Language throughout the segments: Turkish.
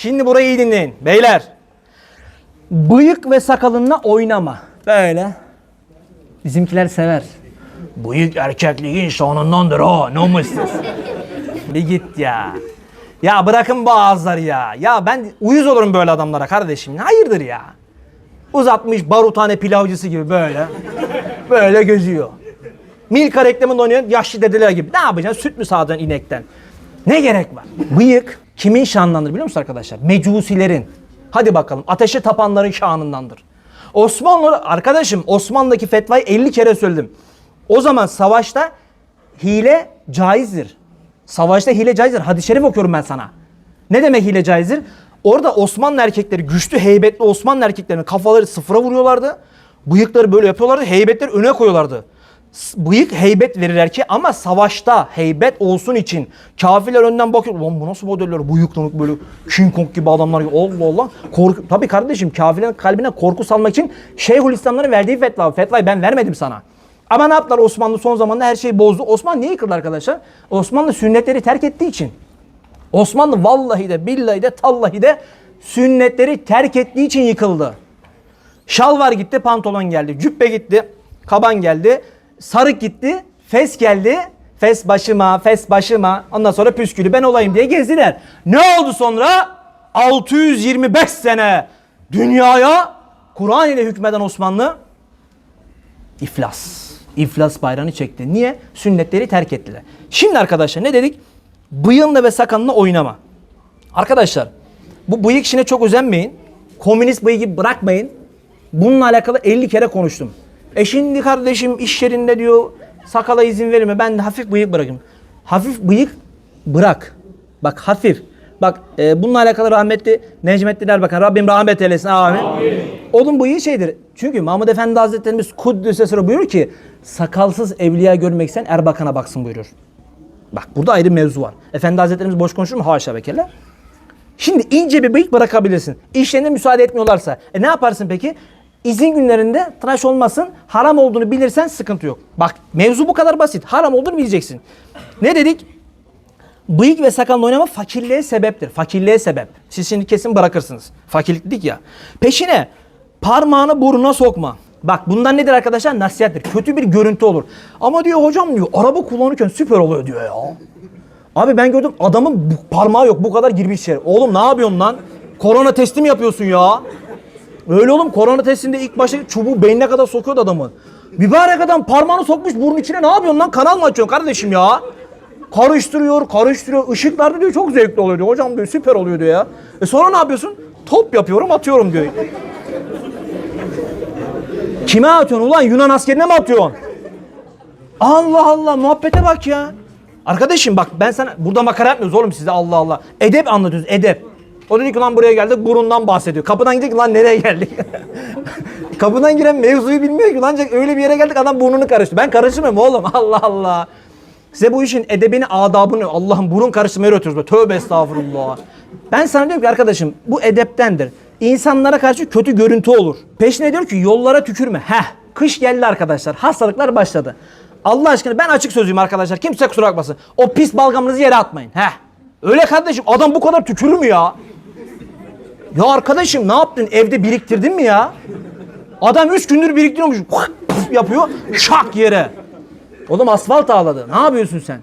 Şimdi burayı iyi dinleyin beyler. Bıyık ve sakalınla oynama. Böyle. Bizimkiler sever. Bıyık erkekliğin şanındandır ha. Ne mısınız? Bir git ya. Ya bırakın bu ağızları ya. Ya ben uyuz olurum böyle adamlara kardeşim. Hayırdır ya? Uzatmış baruthane pilavcısı gibi böyle. Böyle gözüyor. Milka reklamında oynayan yaşlı dedeler gibi. Ne yapacaksın? Süt mü sağacaksın inekten? Ne gerek var? Bıyık kimin şanındandır biliyor musun arkadaşlar? Mecusilerin. Hadi bakalım ateşe tapanların şanındandır. Osmanlı arkadaşım Osmanlı'daki fetvayı 50 kere söyledim. O zaman savaşta hile caizdir. Savaşta hile caizdir. Hadis-i şerif okuyorum ben sana. Ne demek hile caizdir? Orada Osmanlı erkekleri güçlü heybetli Osmanlı erkeklerinin kafaları sıfıra vuruyorlardı. Bıyıkları böyle yapıyorlardı. Heybetleri öne koyuyorlardı. Bıyık heybet verir erkeğe ama savaşta heybet olsun için kafirler önden bakıyor. Ulan bu nasıl modeller? Bıyıklı böyle King Kong gibi adamlar gibi. Allah Allah. Korku. Tabii kardeşim kafirlerin kalbine korku salmak için Şeyhülislamların verdiği fetva. Fetvayı ben vermedim sana. Ama ne yaptılar Osmanlı son zamanda her şeyi bozdu. Osmanlı niye yıkıldı arkadaşlar? Osmanlı sünnetleri terk ettiği için. Osmanlı vallahi de billahi de tallahi de sünnetleri terk ettiği için yıkıldı. Şalvar gitti, pantolon geldi. Cübbe gitti, kaban geldi. Sarık gitti, fes geldi. Fes başıma, fes başıma. Ondan sonra püskülü ben olayım diye gezdiler. Ne oldu sonra? 625 sene dünyaya Kur'an ile hükmeden Osmanlı İflas. İflas bayrağını çekti. Niye? Sünnetleri terk ettiler. Şimdi arkadaşlar ne dedik? Bıyığınla ve sakalınla oynama. Arkadaşlar bu bıyık işine çok özenmeyin. Komünist bıyığı bırakmayın. Bununla alakalı 50 kere konuştum. E şimdi kardeşim iş yerinde diyor sakala izin verme ben de hafif bıyık bırakayım. Hafif bıyık bırak. Bak hafif. Bak e, bununla alakalı rahmetli Necmettin Erbakan Rabbim rahmet eylesin amin. Onun bıyığı şeydir. Çünkü Mahmud Efendi Hazretlerimiz Kuddüs'e sıra buyurur ki sakalsız evliya görmek isteyen Erbakan'a baksın buyurur. Bak burada ayrı mevzu var. Efendi Hazretlerimiz boş konuşur mu? Haşa ve kella. Şimdi ince bir bıyık bırakabilirsin. İşlerine müsaade etmiyorlarsa. E ne yaparsın peki? İzin günlerinde tıraş olmasın. Haram olduğunu bilirsen sıkıntı yok. Bak mevzu bu kadar basit. Haram olduğunu bileceksin. Ne dedik? Bıyık ve sakalın oynama fakirliğe sebeptir. Fakirliğe sebep. Siz şimdi kesin bırakırsınız. Fakirlik ya. Peşine parmağını burnuna sokma. Bak bundan nedir arkadaşlar? Nasihattir. Kötü bir görüntü olur. Ama diyor hocam diyor araba kullanırken süper oluyor diyor ya. Abi ben gördüm adamın parmağı yok bu kadar girmiş içeri. Oğlum ne yapıyorsun lan? Korona testi mi yapıyorsun ya? Öyle oğlum korona testinde ilk başta çubuğu beynine kadar sokuyordu adamı. Mübarek adam parmağını sokmuş burnun içine ne yapıyorsun lan? Kanal mı açıyorsun kardeşim ya? Karıştırıyor, karıştırıyor. Işıklarda diyor çok zevkli oluyor diyor. Hocam diyor süper oluyor diyor ya. E sonra ne yapıyorsun? Top yapıyorum atıyorum diyor. Kime atıyorsun ulan? Yunan askerine mi atıyorsun? Allah Allah muhabbete bak ya. Arkadaşım bak ben sana burada makara yapmıyoruz oğlum size Allah Allah. Edep anlatıyoruz edep. O dedi ki lan buraya geldik burundan bahsediyor. Kapıdan gittik lan nereye geldik? Kapıdan giren mevzuyu bilmiyor ki ancak öyle bir yere geldik adam burnunu karıştı. Ben karışmıyorum oğlum Allah Allah. Size bu işin edebini, adabını, Allah'ım burun karıştırmayı öğretiyoruz. Tövbe estağfurullah. Ben sana diyorum ki arkadaşım bu edeptendir. İnsanlara karşı kötü görüntü olur. Peşine diyor ki yollara tükürme. Heh kış geldi arkadaşlar. Hastalıklar başladı. Allah aşkına ben açık sözlüyüm arkadaşlar. Kimse kusura bakmasın. O pis balgamınızı yere atmayın. Heh. Öyle kardeşim adam bu kadar tükürür mü ya? Ya arkadaşım ne yaptın? Evde biriktirdin mi ya? Adam üç gündür biriktiriyormuş. yapıyor. Şak yere. Oğlum asfalt ağladı. Ne yapıyorsun sen?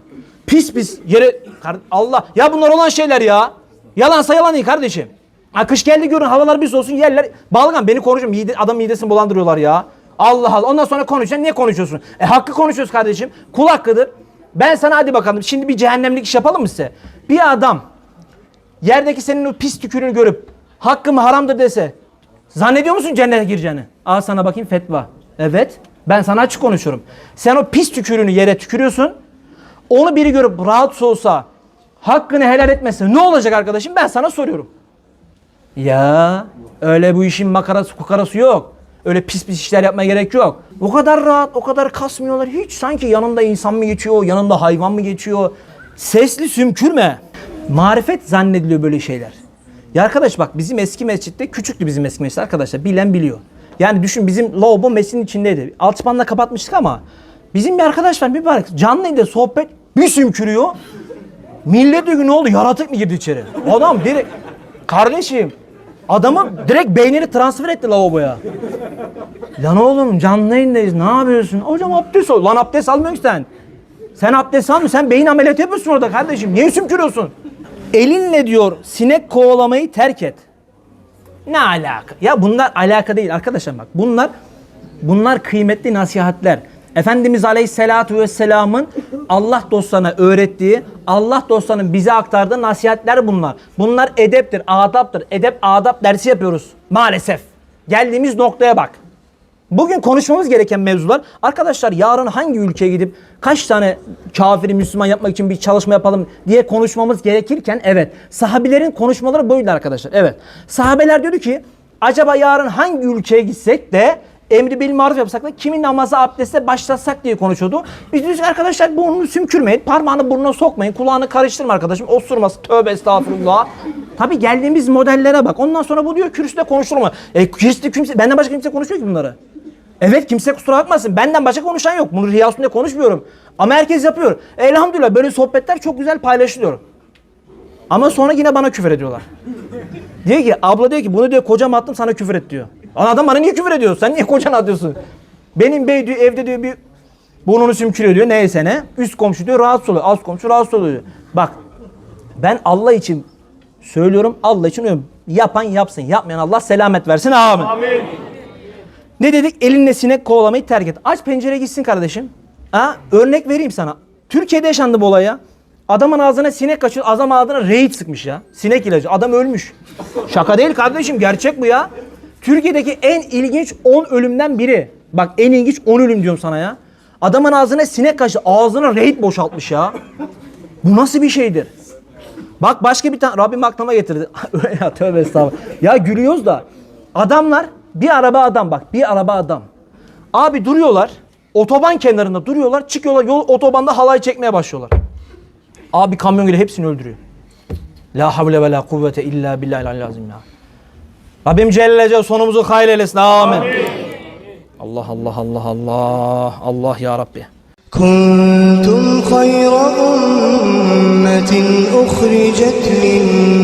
Pis pis yere... Allah. Ya bunlar olan şeyler ya. Yalansa yalan değil kardeşim. Ha, kış geldi görün havalar bir olsun yerler. Balgam beni konuşun. Mide, adam midesini bulandırıyorlar ya. Allah Allah. Ondan sonra konuşacaksın. Niye konuşuyorsun? E hakkı konuşuyoruz kardeşim. Kul hakkıdır. Ben sana hadi bakalım. Şimdi bir cehennemlik iş yapalım mı size? Bir adam yerdeki senin o pis tükürüğünü görüp hakkım haramdır dese zannediyor musun cennete gireceğini? Al sana bakayım fetva. Evet. Ben sana açık konuşuyorum. Sen o pis tükürüğünü yere tükürüyorsun. Onu biri görüp rahatsız olsa hakkını helal etmese ne olacak arkadaşım? Ben sana soruyorum. Ya öyle bu işin makarası kukarası yok. Öyle pis pis işler yapmaya gerek yok. O kadar rahat, o kadar kasmıyorlar. Hiç sanki yanında insan mı geçiyor, yanında hayvan mı geçiyor. Sesli sümkürme. Marifet zannediliyor böyle şeyler. Ya arkadaş bak bizim eski mescitte küçüktü bizim eski mescit arkadaşlar. Bilen biliyor. Yani düşün bizim lavabo mescidin içindeydi. Alçıpanla kapatmıştık ama bizim bir arkadaş var bir bak canlıydı sohbet bir sümkürüyor. Millet diyor ne oldu yaratık mı girdi içeri? Adam direkt Kardeşim adamı direkt beynini transfer etti lavaboya. Lan oğlum canlı yayındayız ne yapıyorsun? Hocam abdest al. Lan abdest almıyorsun sen. Sen abdest almıyorsun. Sen beyin ameliyatı yapıyorsun orada kardeşim. Niye sümkürüyorsun? Elinle diyor sinek kovalamayı terk et. Ne alaka? Ya bunlar alaka değil arkadaşlar bak. Bunlar bunlar kıymetli nasihatler. Efendimiz Aleyhisselatü Vesselam'ın Allah dostlarına öğrettiği, Allah dostlarının bize aktardığı nasihatler bunlar. Bunlar edeptir, adaptır. Edep, adap dersi yapıyoruz maalesef. Geldiğimiz noktaya bak. Bugün konuşmamız gereken mevzular arkadaşlar yarın hangi ülkeye gidip kaç tane kafiri Müslüman yapmak için bir çalışma yapalım diye konuşmamız gerekirken evet sahabilerin konuşmaları buydu arkadaşlar. Evet. Sahabeler diyordu ki acaba yarın hangi ülkeye gitsek de emri bil maruf yapsak da kimin namaza abdeste başlatsak diye konuşuyordu. Biz diyoruz arkadaşlar burnunu sümkürmeyin, parmağını burnuna sokmayın, kulağını karıştırma arkadaşım. Osurması tövbe estağfurullah. Tabi geldiğimiz modellere bak. Ondan sonra bu diyor kürsüde konuşulma. E kürsüde kimse, benden başka kimse konuşmuyor ki bunları. Evet kimse kusura bakmasın. Benden başka konuşan yok. Bunu riyasında konuşmuyorum. Ama herkes yapıyor. Elhamdülillah böyle sohbetler çok güzel paylaşılıyor. Ama sonra yine bana küfür ediyorlar. diyor ki abla diyor ki bunu diyor kocam attım sana küfür et diyor. Lan adam bana niye küfür ediyor? Sen niye kocana atıyorsun? Benim bey diyor evde diyor bir burnunu sümkürüyor diyor neyse ne. Üst komşu diyor rahatsız oluyor. Alt komşu rahatsız oluyor. diyor. Bak ben Allah için söylüyorum Allah için diyorum. Yapan yapsın. Yapmayan Allah selamet versin. Amin. Ne dedik? Elinle sinek kovalamayı terk et. Aç pencere gitsin kardeşim. Ha? Örnek vereyim sana. Türkiye'de yaşandı bu olay. Adamın ağzına sinek kaçıyor. Adam ağzına reyit sıkmış ya. Sinek ilacı. Adam ölmüş. Şaka değil kardeşim. Gerçek bu ya. Türkiye'deki en ilginç 10 ölümden biri. Bak en ilginç 10 ölüm diyorum sana ya. Adamın ağzına sinek kaçtı. Ağzına reyit boşaltmış ya. Bu nasıl bir şeydir? Bak başka bir tane Rabbim aklıma getirdi. ya tövbe estağfurullah. Ya gülüyoruz da adamlar bir araba adam bak bir araba adam. Abi duruyorlar. Otoban kenarında duruyorlar. Çıkıyorlar yol otobanda halay çekmeye başlıyorlar. Abi kamyon geliyor hepsini öldürüyor. La havle ve la kuvvete illa billahil lazım ya. Rabbim Celle Celle sonumuzu hayır eylesin. Amin. Allah Allah Allah Allah. Allah ya Rabbi. كنتم خير أمة أخرجت للناس